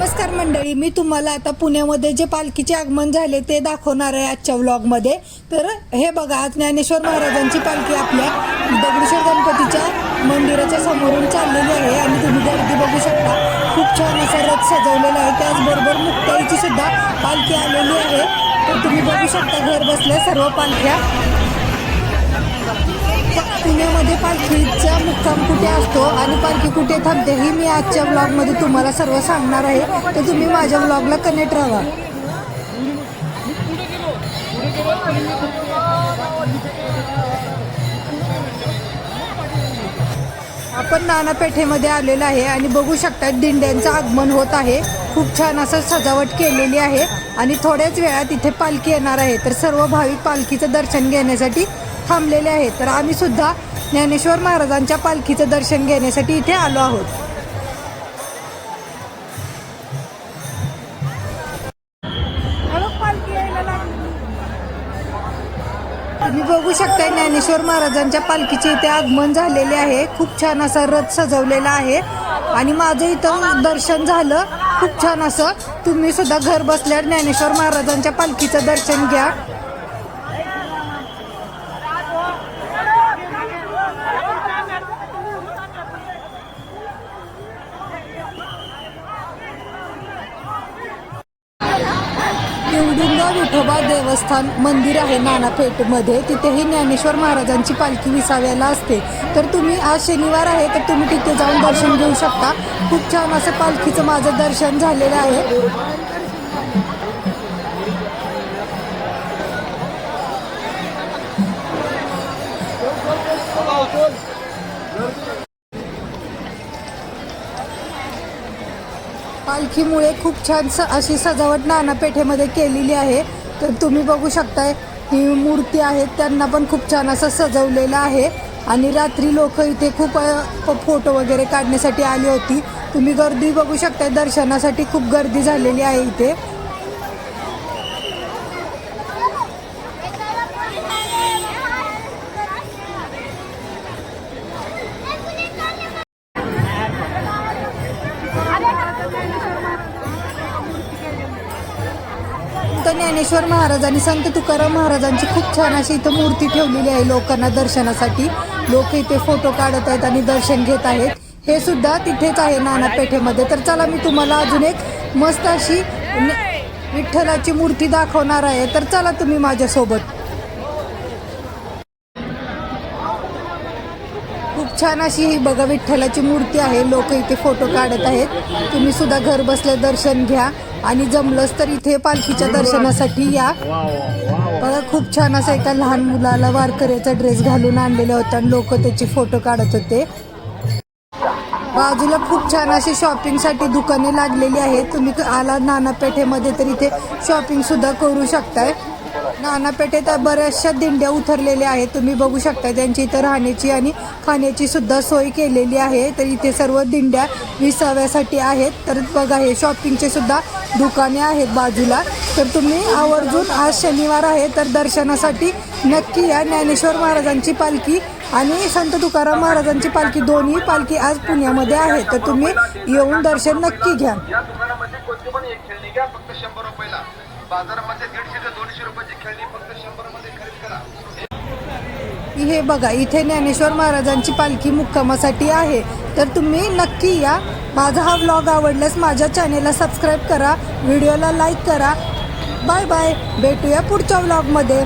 नमस्कार मंडळी मी तुम्हाला आता पुण्यामध्ये जे पालखीचे आगमन झाले ते दाखवणार आहे आजच्या व्लॉगमध्ये तर हे बघा आज ज्ञानेश्वर महाराजांची पालखी आपल्या दगडूशेठ गणपतीच्या मंदिराच्या समोरून चाललेली आहे आणि तुम्ही गर्दी बघू शकता. खूप छान असा रथ सजवलेला आहे. त्याचबरोबर मुक्ताईची सुद्धा पालखी आलेली आहे. तर तुम्ही बघू शकता घर बसल्या सर्व पालख्या पुण्यामध्ये पालखीचा मुक्काम कुठे असतो आणि पालखी कुठे थांबते ही मी आजच्या ब्लॉगमध्ये तुम्हाला सर्व सांगणार आहे. तर तुम्ही माझ्या ब्लॉगला कनेक्ट राहा. आपण नानापेठेमध्ये आलेलो आहे आणि बघू शकता दिंड्यांचं आगमन होत आहे. खूप छान असं सजावट केलेली आहे आणि थोड्याच वेळात इथे पालखी येणार आहे. तर सर्व भाविक पालखीचं दर्शन घेण्यासाठी थांबलेले आहेत. तर आम्ही सुद्धा ज्ञानेश्वर महाराजांच्या पालखीचं दर्शन घेण्यासाठी इथे आलो आहोत. तुम्ही बघू शकता ज्ञानेश्वर महाराजांच्या पालखीचे इथे आगमन झालेले आहे. खूप छान असा रथ सजवलेला आहे. आणि माझं इथं दर्शन झालं. खूप छान असं. तुम्ही सुद्धा घर बसल्या ज्ञानेश्वर महाराजांच्या पालखीचं दर्शन घ्या. निवडुंगा विठोबा देवस्थान मंदिर आहे नानापेठमध्ये. तिथेही ज्ञानेश्वर महाराजांची पालखी विसाव्याला असते. तर तुम्ही आज शनिवार आहे तर तुम्ही तिथे जाऊन दर्शन घेऊ शकता. खूप छान असं पालखीचं माझं दर्शन झालेलं आहे. पालखीमुळे खूप छान स अशी सजावट नानापेठेमध्ये केलेली आहे. तर तुम्ही बघू शकताय ही मूर्ती आहेत त्यांना पण खूप छान असं सजवलेलं आहे. आणि रात्री लोक इथे खूप फोटो वगैरे काढण्यासाठी आली होती. तुम्ही गर्दी बघू शकताय दर्शनासाठी खूप गर्दी झालेली आहे इथे. ज्ञानेश्वर महाराज आणि संत तुकाराम महाराजांची खूप छान अशी इथं मूर्ती ठेवलेली आहे लोकांना दर्शनासाठी. लोक इथे फोटो काढत आहेत आणि दर्शन घेत आहेत. हे सुद्धा तिथेच आहे नानापेठेमध्ये. तर चला मी तुम्हाला अजून एक मस्त अशी विठ्ठलाची मूर्ती दाखवणार आहे. तर चला तुम्ही माझ्यासोबत. छान अशी ही बघा विठ्ठलाची मूर्ती आहे. लोक इथे फोटो काढत आहेत. तुम्ही सुद्धा घर बसल्या दर्शन घ्या. आणि जमलंच तर इथे पालखीच्या दर्शनासाठी या. बघा खूप छान असा एका लहान मुलाला वारकऱ्याचा ड्रेस घालून आणलेला होता आणि लोक त्याचे फोटो काढत होते. बाजूला खूप छान अशी शॉपिंगसाठी दुकाने लागलेली आहेत. तुम्ही आला आला नानापेठेमध्ये तर इथे शॉपिंग सुद्धा करू शकताय. नानापेठेत बऱ्याचशा दिंड्या उतरलेल्या आहेत. तुम्ही बघू शकता त्यांची इथं राहण्याची आणि खाण्याची सुद्धा सोय केलेली आहे. तर इथे सर्व दिंड्या विसाव्यासाठी आहेत. तर बघा हे शॉपिंगचे सुद्धा दुकाने आहेत बाजूला. तर तुम्ही आवर्जून आज शनिवार आहे तर दर्शनासाठी नक्की या ज्ञानेश्वर महाराजांची पालखी आणि संत तुकाराम महाराजांची पालखी दोन्ही पालखी आज पुण्यामध्ये आहे तर तुम्ही येऊन दर्शन नक्की घ्या. त्यासाठी कोणती पण एक खेळणी घ्या फक्त शंभर रुपयाला. बाजारामध्ये दीडशे ते दोनशे रुपयाची खेळणी फक्त शंभरमध्ये खरेदी करा. हे बघा इथे ज्ञानेश्वर महाराजांची पालखी मुक्कामासाठी आहे. तर तुम्ही नक्की या. माझा हा व्लॉग आवडल्यास माझ्या चॅनेलला सबस्क्राईब करा. व्हिडिओला लाईक करा. बाय बाय भेटूया पुढच्या व्लॉगमध्ये